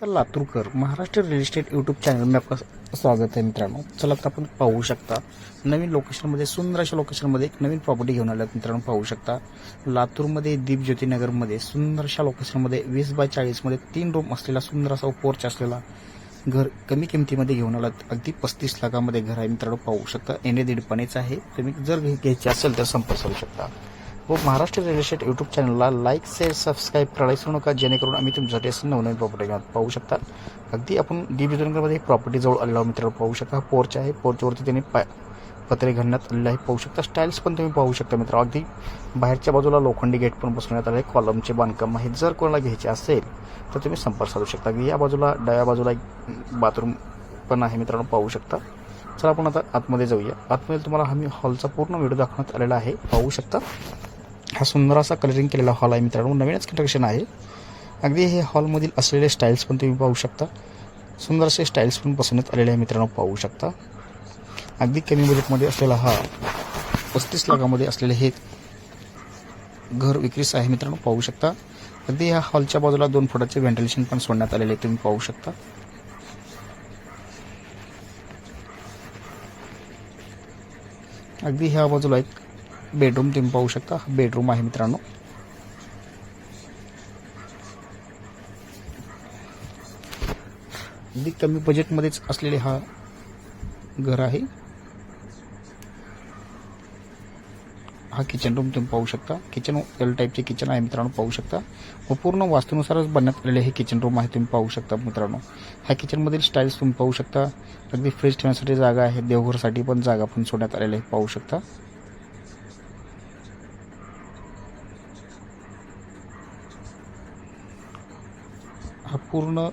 तर Laturkar Maharashtra real estate YouTube channel आपलं स्वागत आहे मित्रांनो. चला तर आपण पाहू शकता नवीन लोकेशनमध्ये सुंदर अशा लोकेशनमध्ये एक नवीन प्रॉपर्टी घेऊन आल्यात मित्रांनो पाहू शकता. लातूरमध्ये दीप ज्योतिनगरमध्ये सुंदर अशा लोकेशनमध्ये वीस बाय चाळीसमध्ये तीन रूम असलेला सुंदर असा पोर्च असलेला घर कमी किमतीमध्ये घेऊन आलात. अगदी पस्तीस लाखामध्ये घर आहे मित्रांनो पाहू शकता. एने दीडपणेच आहे. तुम्ही जर घ्यायचे असेल तर संपर्क साधू शकता. व महाराष्ट्र रिअल इस्टेट यूट्यूब चॅनलला लाईक शेअर सबस्क्राईब करायला विसरू नका जेणेकरून आम्ही तुमच्यासाठी असं नवनवीन प्रॉपर्टी पाहू शकता. अगदी आपण डी ज्योतिनगरमध्ये प्रॉपर्टी जवळ आलेला मित्र पाहू शकता हा पोर्च आहे. पोर्चवरती त्यांनी पाय पत्रे घालण्यात आलेले आहे पाहू शकता स्टाईल्स पण तुम्ही पाहू शकता मित्र अगदी बाहेरच्या बाजूला लोखंडी गेट पण बसवण्यात आले. कॉलमचे बांधकाम आहे. जर कोणाला घ्यायचे असेल तर तुम्ही संपर्क साधू शकता. अगदी या बाजूला डाव्या बाजूला एक बाथरूम पण आहे मित्रांनो पाहू शकता. चला आपण आता आतमध्ये जाऊया. आतमध्ये तुम्हाला आम्ही हॉलचा पूर्ण व्हिडिओ दाखवण्यात आलेला आहे. पाहू शकता. हा सुंदर असा कलरिंग केलेला हॉल आहे मित्रांनो. नवीनच कंट्रक्शन आहे. अगदी हे हॉलमधील असलेले स्टाईल्स पण तुम्ही पाहू शकता. सुंदर असे स्टाईल्स पण बसवण्यात आलेले आहे मित्रांनो पाहू शकता. अगदी कमी बजेटमध्ये असलेला हा पस्तीस लाखामध्ये असलेले हे घर विक्रीस आहे मित्रांनो पाहू शकता. अगदी ह्या हॉलच्या बाजूला दोन फुटाचे व्हेंटिलेशन पण सोडण्यात आलेले आहे तुम्ही पाहू शकता. अगदी ह्या बाजूला एक बेडरूम तुम्ही पाहू शकता. हा बेडरूम आहे मित्रांनो. अगदी कमी बजेटमध्येच असलेले हा घर आहे. हा किचन रूम तुम्ही पाहू शकता. किचन एल टाईपचे किचन आहे मित्रांनो पाहू शकता. व पूर्ण वास्तूनुसारच बनण्यात आलेले हे किचन रूम आहे तुम्ही पाहू शकता मित्रांनो. ह्या किचनमधील स्टाईल्स तुम्ही पाहू शकता. अगदी फ्रीज ठेवण्यासाठी जागा आहे देवघरसाठी पण जागा पण सोडण्यात आलेली आहे पाहू शकता. हा पूर्ण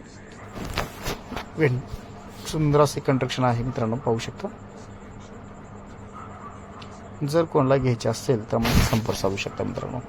वेन सुंदर असे कंट्रक्शन आहे मित्रांनो पाहू शकता. जर कोणाला घ्यायचे असेल तर मग संपर्क साधू शकता मित्रांनो.